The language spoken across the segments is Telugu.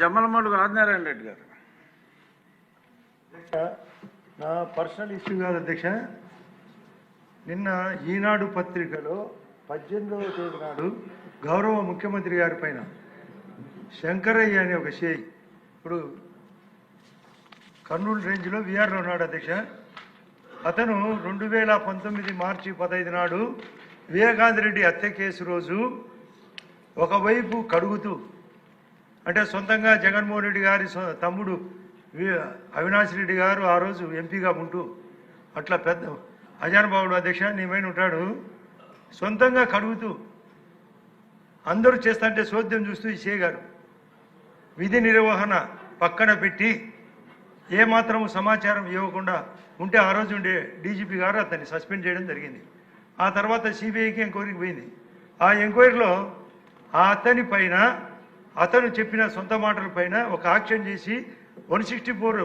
జమ్మలమడుగు ఆదినారాయణ రెడ్డి గారు. నా పర్సనల్ ఇష్యూ కాదు అధ్యక్ష. నిన్న ఈనాడు పత్రికలో పద్దెనిమిదవ తేదీ నాడు గౌరవ ముఖ్యమంత్రి గారి పైన శంకరయ్య అనే ఒక షేయి ఇప్పుడు కర్నూలు రేంజ్లో విఆర్లో ఉన్నాడు అధ్యక్ష. అతను రెండు వేల పంతొమ్మిది మార్చి పదహైదు నాడు వివేకాంత్ రెడ్డి హత్య కేసు రోజు ఒకవైపు కడుగుతూ అంటే సొంతంగా జగన్మోహన్ రెడ్డి గారి తమ్ముడు అవినాష్ రెడ్డి గారు ఆ రోజు ఎంపీగా ఉంటూ అట్లా పెద్ద అజానుభావుడు అధ్యక్ష నీమైన ఉంటాడు. సొంతంగా కడుగుతూ అందరూ చేస్తుంటే చోద్యం చూస్తూ ఈ చేయగారు విధి నిర్వహణ పక్కన పెట్టి ఏమాత్రం సమాచారం ఇవ్వకుండా ఉంటే ఆ రోజు ఉండే డీజీపీ గారు అతన్ని సస్పెండ్ చేయడం జరిగింది. ఆ తర్వాత సిబిఐకి ఎంక్వైరీకి పోయింది. ఆ ఎంక్వైరీలో ఆ అతని పైన అతను చెప్పిన సొంత మాటల పైన ఒక యాక్షన్ చేసి వన్ సిక్స్టీ ఫోర్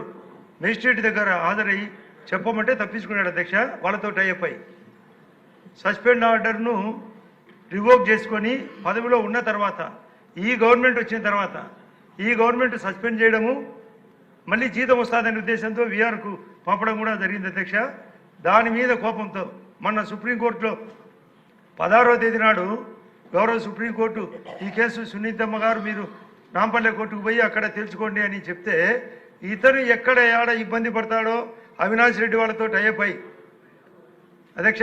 మెజిస్ట్రేట్ దగ్గర హాజరయ్యి చెప్పమంటే తప్పించుకున్నాడు అధ్యక్ష. వాళ్ళతో టైఅప్ అయి సస్పెండ్ ఆర్డర్ను రివోక్ చేసుకొని పదవిలో ఉన్న తర్వాత ఈ గవర్నమెంట్ వచ్చిన తర్వాత ఈ గవర్నమెంట్ సస్పెండ్ చేయడము మళ్ళీ జీతం వస్తుందనే ఉద్దేశంతో విఆర్కు పంపడం కూడా జరిగింది అధ్యక్ష. దాని మీద కోపంతో మొన్న సుప్రీంకోర్టులో పదహారవ తేదీ నాడు గౌరవ సుప్రీంకోర్టు ఈ కేసు సునీతమ్మ గారు మీరు నాంపల్లె కోర్టుకు పోయి అక్కడ తెలుసుకోండి అని చెప్తే ఇతను ఎక్కడ ఏడ ఇబ్బంది పడతాడో అవినాష్ రెడ్డి వాళ్ళతో టైప్ అయి. అధ్యక్ష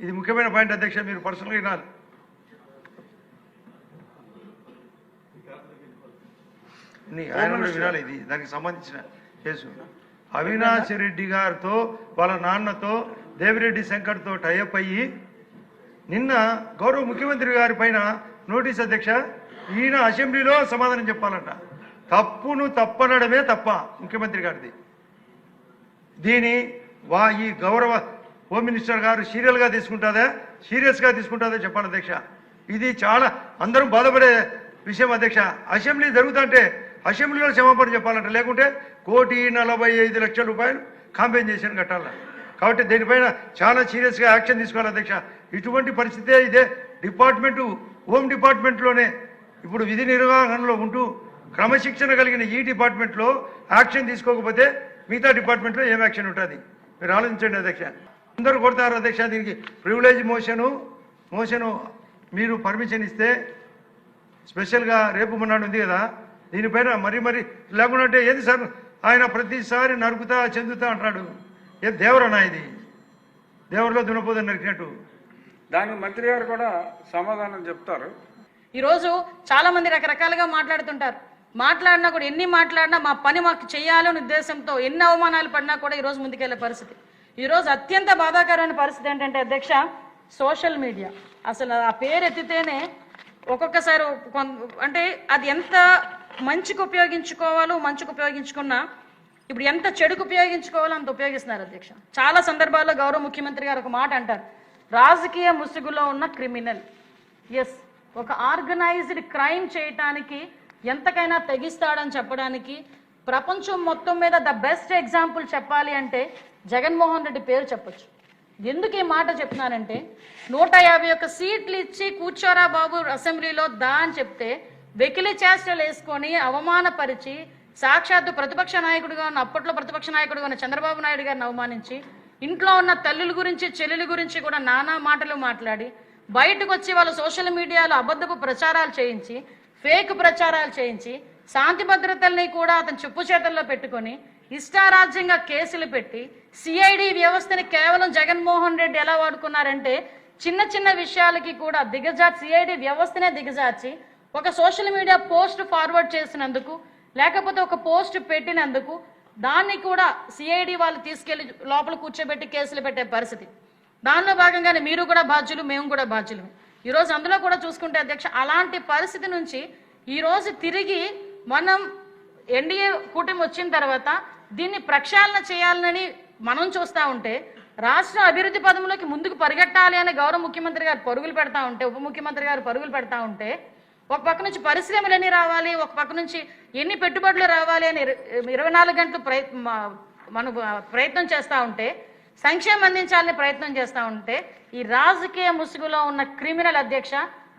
ఇది ముఖ్యమైన పాయింట్ అధ్యక్ష మీరు పర్సనల్గా వినాలి. ఆయన కూడా వినాలి ఇది దానికి సంబంధించిన కేసు. అవినాష్ రెడ్డి గారితో వాళ్ళ నాన్నతో దేవిరెడ్డి శంకర్తో టైప్ అయ్యి నిన్న గౌరవ ముఖ్యమంత్రి గారి పైన నోటీస్ అధ్యక్ష ఈయన అసెంబ్లీలో సమాధానం చెప్పాలంట. తప్పును తప్పనడమే తప్ప ముఖ్యమంత్రి గారిది. దీని వా ఈ గౌరవ హోమ్ మినిస్టర్ గారు సీరియల్గా తీసుకుంటుందా? సీరియస్గా తీసుకుంటుందా చెప్పాలి అధ్యక్ష. ఇది చాలా అందరం బాధపడే విషయం అధ్యక్ష. అసెంబ్లీ జరుగుతుంటే అసెంబ్లీలో క్షమాపణ చెప్పాలంట. లేకుంటే కోటి నలభై ఐదు లక్షల రూపాయలు కాంపెన్సేషన్ కట్టాలి కాబట్టి దీనిపైన చాలా సీరియస్గా యాక్షన్ తీసుకోవాలి అధ్యక్ష. ఇటువంటి పరిస్థితే ఇదే డిపార్ట్మెంటు హోమ్ డిపార్ట్మెంట్లోనే. ఇప్పుడు విధి నిర్వహణలో ఉంటూ క్రమశిక్షణ కలిగిన ఈ డిపార్ట్మెంట్లో యాక్షన్ తీసుకోకపోతే మిగతా డిపార్ట్మెంట్లో ఏం యాక్షన్ ఉంటుంది? మీరు ఆలోచించండి అధ్యక్ష. అందరూ కొడతారు అధ్యక్ష దీనికి ప్రివిలేజ్ మోషను. మోషను మీరు పర్మిషన్ ఇస్తే స్పెషల్గా రేపు మొన్నాడు ఉంది కదా. దీనిపైన మరి మరి లేకుండా అంటే సార్? ఆయన ప్రతిసారి నరుకుతా చెందుతా అంటాడు ఏ దేవరనా ఇది? దేవరలో దునపోదని నరికినట్టు. దానికి మంత్రి గారు కూడా సమాధానం చెప్తారు. ఈరోజు చాలా మంది రకరకాలుగా మాట్లాడుతుంటారు. మాట్లాడినా కూడా ఎన్ని మాట్లాడినా మా పని మాకు చేయాలనే ఉద్దేశంతో ఎన్ని అవమానాలు పడినా కూడా ఈరోజు ముందుకెళ్ళే పరిస్థితి. ఈరోజు అత్యంత బాధాకరమైన పరిస్థితి ఏంటంటే అధ్యక్ష సోషల్ మీడియా. అసలు ఆ పేరు ఎత్తితేనే ఒక్కొక్కసారి అంటే అది ఎంత మంచికి ఉపయోగించుకోవాలో మంచికి ఉపయోగించుకున్నా ఇప్పుడు ఎంత చెడుకు ఉపయోగించుకోవాలో అంత ఉపయోగిస్తున్నారు అధ్యక్ష. చాలా సందర్భాల్లో గౌరవ ముఖ్యమంత్రి గారు ఒక మాట అంటారు. రాజకీయ ముసుగులో ఉన్న క్రిమినల్. ఎస్ ఒక ఆర్గనైజ్డ్ క్రైమ్ చేయటానికి ఎంతకైనా తెగిస్తాడని చెప్పడానికి ప్రపంచం మొత్తం మీద ద బెస్ట్ ఎగ్జాంపుల్ చెప్పాలి అంటే జగన్మోహన్ రెడ్డి పేరు చెప్పొచ్చు. ఎందుకు ఈ మాట చెప్తున్నానంటే నూట యాభై ఒక్క సీట్లు ఇచ్చి కూర్చోరా బాబు అసెంబ్లీలో దా అని చెప్తే వెకిలి చేష్టలు వేసుకొని అవమానపరిచి సాక్షాత్తు ప్రతిపక్ష నాయకుడిగా ఉన్న అప్పట్లో ప్రతిపక్ష నాయకుడిగా ఉన్న చంద్రబాబు నాయుడు గారిని అవమానించి ఇంట్లో ఉన్న తల్లుల గురించి చెల్లెల గురించి కూడా నానా మాటలు మాట్లాడి బయటకు వచ్చి వాళ్ళ సోషల్ మీడియాలో అబద్ధపు ప్రచారాలు చేయించి ఫేక్ ప్రచారాలు చేయించి శాంతి భద్రతల్ని కూడా అతను చెప్పు చేతల్లో పెట్టుకొని ఇష్టారాజ్యంగా కేసులు పెట్టి సిఐడి వ్యవస్థని కేవలం జగన్మోహన్ రెడ్డి ఎలా వాడుకున్నారంటే చిన్న చిన్న విషయాలకి కూడా దిగజార్చి సిఐడి వ్యవస్థనే దిగజార్చి ఒక సోషల్ మీడియా పోస్ట్ ఫార్వర్డ్ చేసినందుకు లేకపోతే ఒక పోస్ట్ పెట్టినందుకు దాన్ని కూడా సిఐడి వాళ్ళు తీసుకెళ్ళి లోపల కూర్చోబెట్టి కేసులు పెట్టే పరిస్థితి. దానిలో భాగంగానే మీరు కూడా బాధ్యులు మేము కూడా బాధ్యులు. ఈరోజు అందులో కూడా చూసుకుంటే అధ్యక్ష అలాంటి పరిస్థితి నుంచి ఈరోజు తిరిగి మనం ఎన్డీఏ కూటమి వచ్చిన తర్వాత దీన్ని ప్రక్షాళన చేయాలని మనం చూస్తూ ఉంటే రాష్ట్ర అభివృద్ధి పదంలోకి ముందుకు పరిగెట్టాలి అని గౌరవ ముఖ్యమంత్రి గారు పరుగులు పెడతా ఉంటే ఉప ముఖ్యమంత్రి గారు పరుగులు పెడతా ఉంటే ఒక పక్క నుంచి పరిశ్రమలు ఎన్ని రావాలి ఒక పక్క నుంచి ఎన్ని పెట్టుబడులు రావాలి అని ఇరవై నాలుగు గంటలు ప్రయత్ మనం ప్రయత్నం చేస్తూ ఉంటే సంక్షేమం అందించాలని ప్రయత్నం చేస్తూ ఉంటే ఈ రాజకీయ ముసుగులో ఉన్న క్రిమినల్ అధ్యక్ష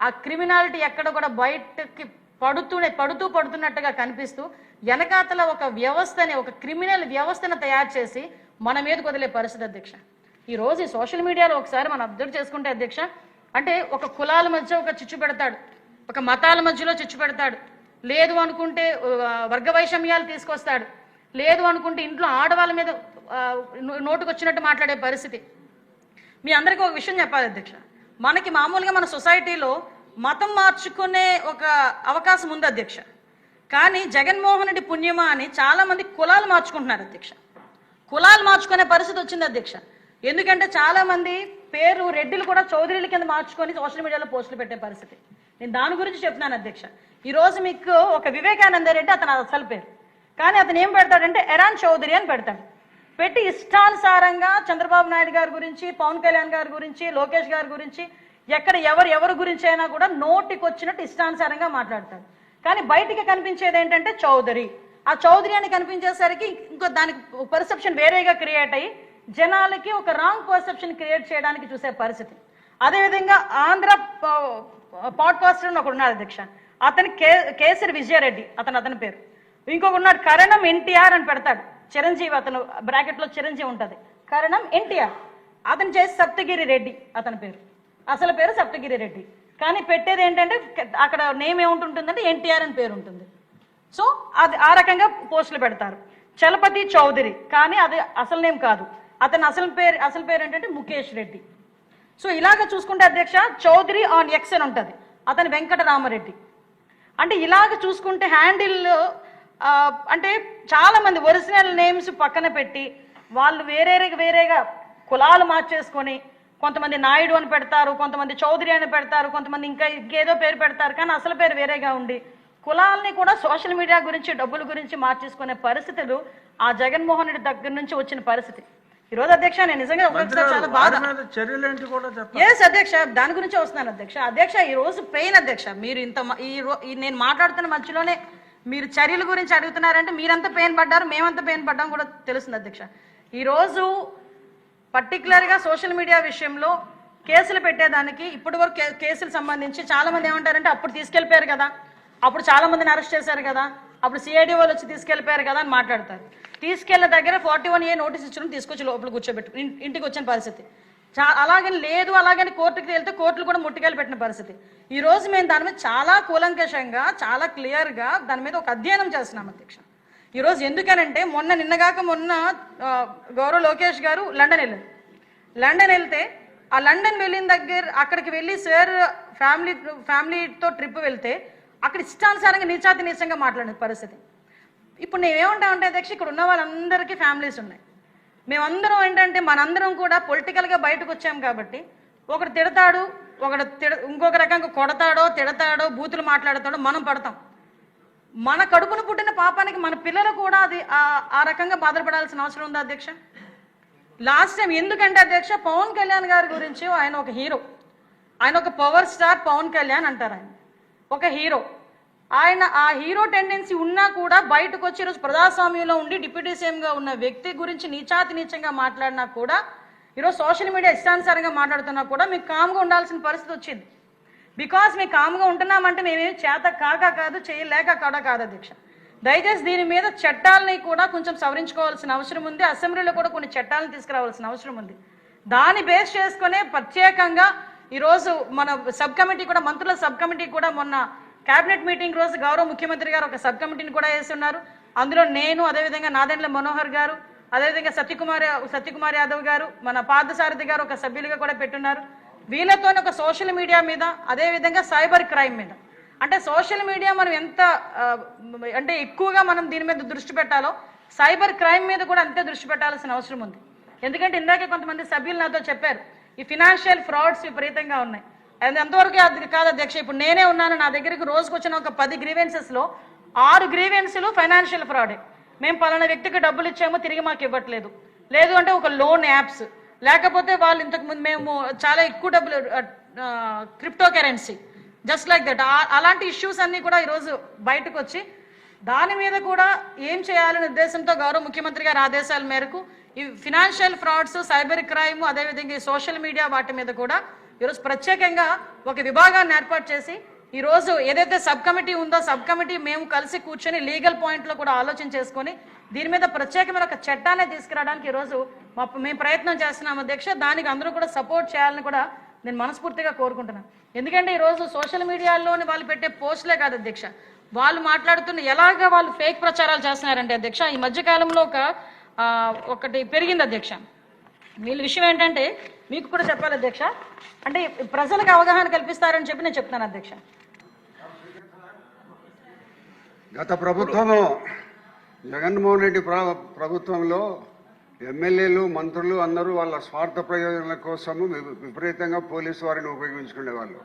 ఆ క్రిమినాలిటీ ఎక్కడ కూడా బయటకి పడుతూనే పడుతూ పడుతున్నట్టుగా కనిపిస్తూ వెనకాతల ఒక వ్యవస్థని ఒక క్రిమినల్ వ్యవస్థను తయారు చేసి మన మీద కుదిలే పరిస్థితి అధ్యక్ష. ఈరోజు ఈ సోషల్ మీడియాలో ఒకసారి మనం అబ్జర్వ్ చేసుకుంటే అధ్యక్ష అంటే ఒక కులాల మధ్య ఒక చిచ్చు పెడతాడు. ఒక మతాల మధ్యలో చిచ్చు పెడతాడు. లేదు అనుకుంటే వర్గవైషమ్యాలు వర్గ వైషమ్యాలు తీసుకొస్తాడు. లేదు అనుకుంటే ఇంట్లో ఆడవాళ్ళ మీద నోటుకొచ్చినట్టు మాట్లాడే పరిస్థితి. మీ అందరికీ ఒక విషయం చెప్పాలి అధ్యక్ష. మనకి మామూలుగా మన సొసైటీలో మతం మార్చుకునే ఒక అవకాశం ఉంది అధ్యక్ష. కానీ జగన్మోహన్ రెడ్డి పుణ్యమా అని చాలామంది కులాలు మార్చుకుంటున్నారు అధ్యక్ష. కులాలు మార్చుకునే పరిస్థితి వచ్చింది అధ్యక్ష. ఎందుకంటే చాలామంది పేరు రెడ్డిలు కూడా చౌదరీల కింద మార్చుకొని సోషల్ మీడియాలో పోస్టులు పెట్టే పరిస్థితి. నేను దాని గురించి చెప్తున్నాను అధ్యక్ష. ఈరోజు మీకు ఒక వివేకానంద రెడ్డి అతను అసలు పేరు. కానీ అతను ఏం పెడతాడంటే ఎరాన్ చౌదరి అని పెడతాడు. పెట్టి ఇష్టానుసారంగా చంద్రబాబు నాయుడు గారి గురించి పవన్ కళ్యాణ్ గారి గురించి లోకేష్ గారి గురించి ఎక్కడ ఎవరు ఎవరి గురించి అయినా కూడా నోటికి వచ్చినట్టు ఇష్టానుసారంగా మాట్లాడతాడు. కానీ బయటికి కనిపించేది ఏంటంటే చౌదరి. ఆ చౌదరి అని కనిపించేసరికి ఇంకో దానికి పర్సెప్షన్ వేరేగా క్రియేట్ అయ్యి జనాలకి ఒక రాంగ్ పర్సెప్షన్ క్రియేట్ చేయడానికి చూసే పరిస్థితి. అదేవిధంగా ఆంధ్ర పాడ్కాస్టర్ అని ఒకడు ఉన్నాడు అధ్యక్ష. అతని కే కేసరి విజయారెడ్డి అతను అతని పేరు. ఇంకొక ఉన్నాడు కరణం ఎన్టీఆర్ అని పెడతాడు. చిరంజీవి అతను బ్రాకెట్లో చిరంజీవి ఉంటుంది. కరణం ఎన్టీఆర్. అతను చేసి సప్తగిరి రెడ్డి అతని పేరు. అసలు పేరు సప్తగిరి రెడ్డి. కానీ పెట్టేది ఏంటంటే అక్కడ నేమ్ ఏముంటుంటుందంటే ఎన్టీఆర్ అని పేరు ఉంటుంది. సో అది ఆ రకంగా పోస్టులు పెడతారు. చలపతి చౌదరి. కానీ అది అసలు నేమ్ కాదు. అతని అసలు పేరు అసలు పేరు ఏంటంటే ముఖేష్ రెడ్డి. సో ఇలాగ చూసుకుంటే అధ్యక్ష చౌదరి ఆన్ ఎక్స్ అని ఉంటుంది. అతని వెంకటరామరెడ్డి. అంటే ఇలాగ చూసుకుంటే హ్యాండిల్ అంటే చాలామంది ఒరిజినల్ నేమ్స్ పక్కన పెట్టి వాళ్ళు వేరే వేరేగా కులాలు మార్చేసుకొని కొంతమంది నాయుడు అని పెడతారు కొంతమంది చౌదరి అని పెడతారు కొంతమంది ఇంకా ఇంకేదో పేరు పెడతారు కానీ అసలు పేరు వేరేగా ఉండి కులాల్ని కూడా సోషల్ మీడియా గురించి డబ్బుల గురించి మార్చేసుకునే పరిస్థితులు ఆ జగన్మోహన్ రెడ్డి దగ్గర నుంచి వచ్చిన పరిస్థితి. ఈ రోజు అధ్యక్ష నేను నిజంగా చాలా బాధ. చర్యలు ఏంటి కూడా ఎస్ అధ్యక్ష దాని గురించి వస్తున్నాను అధ్యక్ష. అధ్యక్ష ఈ రోజు పెయిన్ అధ్యక్ష. మీరు ఇంత ఈ నేను మాట్లాడుతున్న మధ్యలోనే మీరు చర్యల గురించి అడుగుతున్నారంటే మీరంతా పెయిన్ పడ్డారు మేమంతా పెయిన్ పడ్డాం కూడా తెలుస్తుంది అధ్యక్ష. ఈ రోజు పర్టికులర్గా సోషల్ మీడియా విషయంలో కేసులు పెట్టేదానికి ఇప్పటి వరకు కేసులు సంబంధించి చాలా మంది ఏమంటారంటే అప్పుడు తీసుకెళ్ళిపోయారు కదా. అప్పుడు చాలా మందిని అరెస్ట్ చేశారు కదా. అప్పుడు సిఐడి వాళ్ళు వచ్చి తీసుకెళ్ళిపోయారు కదా అని మాట్లాడతారు. తీసుకెళ్ళిన దగ్గర ఫార్టీ వన్ ఏ నోటీస్ ఇచ్చిన తీసుకొచ్చి లోపల కూర్చోబెట్టు. ఇంటికి వచ్చిన పరిస్థితి. చా అలాగని లేదు అలాగని కోర్టుకి వెళ్తే కోర్టులు కూడా ముట్టికాయలు పెట్టిన పరిస్థితి. ఈ రోజు మేము దాని మీద చాలా కూలంకషంగా చాలా క్లియర్గా దాని మీద ఒక అధ్యయనం చేస్తున్నాం అధ్యక్ష. ఈరోజు ఎందుకనంటే మొన్న నిన్నగాక మొన్న గౌరవ్ లోకేష్ గారు లండన్ వెళ్ళారు. లండన్ వెళ్తే ఆ లండన్ వెళ్ళిన దగ్గర అక్కడికి వెళ్ళి సార్ ఫ్యామిలీ ఫ్యామిలీతో ట్రిప్ వెళ్తే అక్కడ ఇష్టానుసారంగా నీచాతి నీచంగా మాట్లాడిన పరిస్థితి. ఇప్పుడు నేనేమంటామంటే అధ్యక్ష ఇక్కడ ఉన్న వాళ్ళందరికీ ఫ్యామిలీస్ ఉన్నాయి. మేమందరం ఏంటంటే మనందరం కూడా పొలిటికల్గా బయటకు వచ్చాం కాబట్టి ఒకడు తిడతాడు ఒకడు తిడ ఇంకొక రకంగా కొడతాడో తిడతాడో బూతులు మాట్లాడతాడో మనం పడతాం. మన కడుపును పుట్టిన పాపానికి మన పిల్లలు కూడా అది ఆ- ఆ రకంగా బాధపడాల్సిన అవసరం ఉందా అధ్యక్ష? లాస్ట్ టైం ఎందుకంటే అధ్యక్ష పవన్ కళ్యాణ్ గారి గురించి ఆయన ఒక హీరో. ఆయన ఒక పవర్ స్టార్ పవన్ కళ్యాణ్ అంటారు ఆయన. ఒక హీరో. ఆయన ఆ హీరో టెండెన్సీ ఉన్నా కూడా బయటకు వచ్చి ఈరోజు ప్రజాస్వామ్యంలో ఉండి డిప్యూటీ సీఎంగా ఉన్న వ్యక్తి గురించి నీచాతి నీచంగా మాట్లాడినా కూడా ఈరోజు సోషల్ మీడియా ఇష్టానుసారంగా మాట్లాడుతున్నా కూడా మీకు కామ్గా ఉండాల్సిన పరిస్థితి వచ్చింది. బికాస్ మీకు కామ్గా ఉంటున్నామంటే మేమేమి చేత కాక కాదు చేయలేక కూడా కాదు అధ్యక్ష. దయచేసి దీని మీద చట్టాలని కూడా కొంచెం సవరించుకోవాల్సిన అవసరం ఉంది. అసెంబ్లీలో కూడా కొన్ని చట్టాలను తీసుకురావాల్సిన అవసరం ఉంది. దాన్ని బేస్ చేసుకునే ప్రత్యేకంగా ఈరోజు మన సబ్ కమిటీ కూడా మంత్రుల సబ్ కమిటీ కూడా మొన్న కేబినెట్ మీటింగ్ రోజు గౌరవ ముఖ్యమంత్రి గారు ఒక సబ్ కమిటీని కూడా వేస్తున్నారు. అందులో నేను అదేవిధంగా నాదెండ్ల మనోహర్ గారు అదేవిధంగా సత్యకుమార్ సత్యకుమార్ యాదవ్ గారు మన పార్థసారథి గారు ఒక సభ్యులుగా కూడా పెట్టున్నారు. వీళ్ళతో ఒక సోషల్ మీడియా మీద అదేవిధంగా సైబర్ క్రైమ్ మీద. అంటే సోషల్ మీడియా మనం ఎంత అంటే ఎక్కువగా మనం దీని మీద దృష్టి పెట్టాలో సైబర్ క్రైమ్ మీద కూడా అంతే దృష్టి పెట్టాల్సిన అవసరం ఉంది. ఎందుకంటే ఇందాకే కొంతమంది సభ్యులు నాతో చెప్పారు ఈ ఫినాన్షియల్ ఫ్రాడ్స్ విపరీతంగా ఉన్నాయి. అది ఎంతవరకు అది కాదు అధ్యక్ష ఇప్పుడు నేనే ఉన్నాను నా దగ్గరికి రోజుకు వచ్చిన ఒక పది గ్రీవెన్సెస్లో ఆరు గ్రీవెన్స్లు ఫైనాన్షియల్ ఫ్రాడే మేము పలానా వ్యక్తికి డబ్బులు ఇచ్చాము తిరిగి మాకు ఇవ్వట్లేదు. లేదు అంటే ఒక లోన్ యాప్స్ లేకపోతే వాళ్ళు ఇంతకుముందు మేము చాలా ఎక్కువ డబ్బులు crypto currency just like that అలాంటి ఇష్యూస్ అన్నీ కూడా ఈరోజు బయటకు వచ్చి దాని మీద కూడా ఏం చేయాలనే ఉద్దేశంతో గౌరవ ముఖ్యమంత్రి గారి ఆదేశాల మేరకు ఈ ఫినాన్షియల్ ఫ్రాడ్స్ సైబర్ క్రైమ్ అదేవిధంగా ఈ సోషల్ మీడియా వాటి మీద కూడా ఈరోజు ప్రత్యేకంగా ఒక విభాగాన్ని ఏర్పాటు చేసి ఈరోజు ఏదైతే సబ్ కమిటీ ఉందో సబ్ కమిటీ మేము కలిసి కూర్చొని లీగల్ పాయింట్లో కూడా ఆలోచన చేసుకొని దీని మీద ప్రత్యేకమైన ఒక చట్టాన్ని తీసుకురావడానికి ఈరోజు మా మేము ప్రయత్నం చేస్తున్నాం అధ్యక్ష. దానికి అందరూ కూడా సపోర్ట్ చేయాలని కూడా నేను మనస్ఫూర్తిగా కోరుకుంటున్నాను. ఎందుకంటే ఈరోజు సోషల్ మీడియాలోని వాళ్ళు పెట్టే పోస్టులే కాదు అధ్యక్ష. వాళ్ళు మాట్లాడుతున్న ఎలాగ వాళ్ళు ఫేక్ ప్రచారాలు చేస్తున్నారంటే అధ్యక్ష ఈ మధ్యకాలంలో ఒక ఒకటి పెరిగింది అధ్యక్ష. వీళ్ళ విషయం ఏంటంటే మీకు కూడా చెప్పాలి అధ్యక్ష. అంటే ప్రజలకు అవగాహన కల్పిస్తారని చెప్పి నేను చెప్తాను అధ్యక్ష. గత ప్రభుత్వము జగన్మోహన్ రెడ్డి ప్రభుత్వంలో ఎమ్మెల్యేలు మంత్రులు అందరూ వాళ్ళ స్వార్థ ప్రయోజనాల కోసము వి- విపరీతంగా పోలీసు వారిని ఉపయోగించుకునేవాళ్ళు.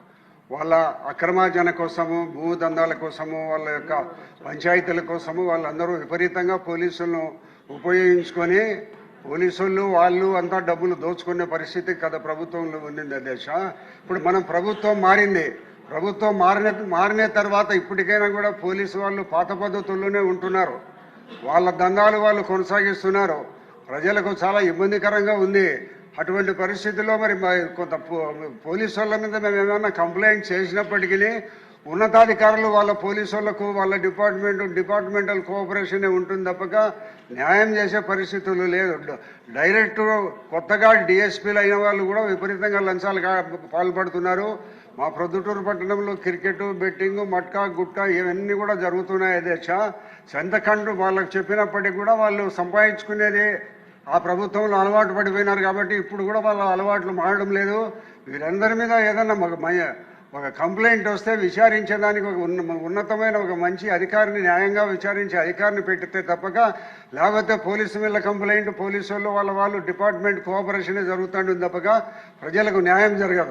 వాళ్ళ అక్రమార్జన కోసము భూ దందాల కోసము వాళ్ళ యొక్క పంచాయతీల కోసము వాళ్ళందరూ విపరీతంగా పోలీసులను ఉపయోగించుకొని పోలీసులు వాళ్ళు అంతా డబ్బులు దోచుకునే పరిస్థితి కదా ప్రభుత్వంలో ఉండింది దేశ ఇప్పుడు మనం ప్రభుత్వం మారింది. ప్రభుత్వం మారిన మారిన తర్వాత ఇప్పటికైనా కూడా పోలీసు వాళ్ళు పాత పద్ధతుల్లోనే ఉంటున్నారు. వాళ్ళ దందాలు వాళ్ళు కొనసాగిస్తున్నారు. ప్రజలకు చాలా ఇబ్బందికరంగా ఉంది. అటువంటి పరిస్థితుల్లో మరి కొంత పో- పోలీసు వాళ్ళ మీద మేము ఏమైనా కంప్లైంట్ చేసినప్పటికీ ఉన్నతాధికారులు వాళ్ళ పోలీసు వాళ్ళకు వాళ్ళ డిపార్ట్మెంట్ డిపార్ట్మెంటల్ కోఆపరేషన్ ఉంటుంది తప్పక. న్యాయం చేసే పరిస్థితులు లేదు. డ- డైరెక్ట్ కొత్తగా డిఎస్పీలు అయిన వాళ్ళు కూడా విపరీతంగా లంచాలు పాల్పడుతున్నారు. మా ప్రొద్దుటూరు పట్టణంలో క్రికెట్ బెట్టింగ్ మట్కా గుట్కా ఇవన్నీ కూడా జరుగుతున్నాయి అధ్యక్ష సంతకండు వాళ్ళకి చెప్పినప్పటికీ కూడా వాళ్ళు సంపాదించుకునేది ఆ ప్రభుత్వంలో అలవాటు పడిపోయినారు కాబట్టి ఇప్పుడు కూడా వాళ్ళ అలవాట్లు మారడం లేదు. వీరందరి మీద ఏదన్నా ఒక కంప్లైంట్ వస్తే విచారించడానికి ఒక ఉన్న ఉన్నతమైన ఒక మంచి అధికారిని న్యాయంగా విచారించే అధికారిని పెట్టితే తప్పక లేకపోతే పోలీసు మీద కంప్లైంట్ పోలీసు వాళ్ళు వాళ్ళ వాళ్ళు డిపార్ట్మెంట్ కోఆపరేషన్ జరుగుతుంటుంది తప్పక ప్రజలకు న్యాయం జరగదు.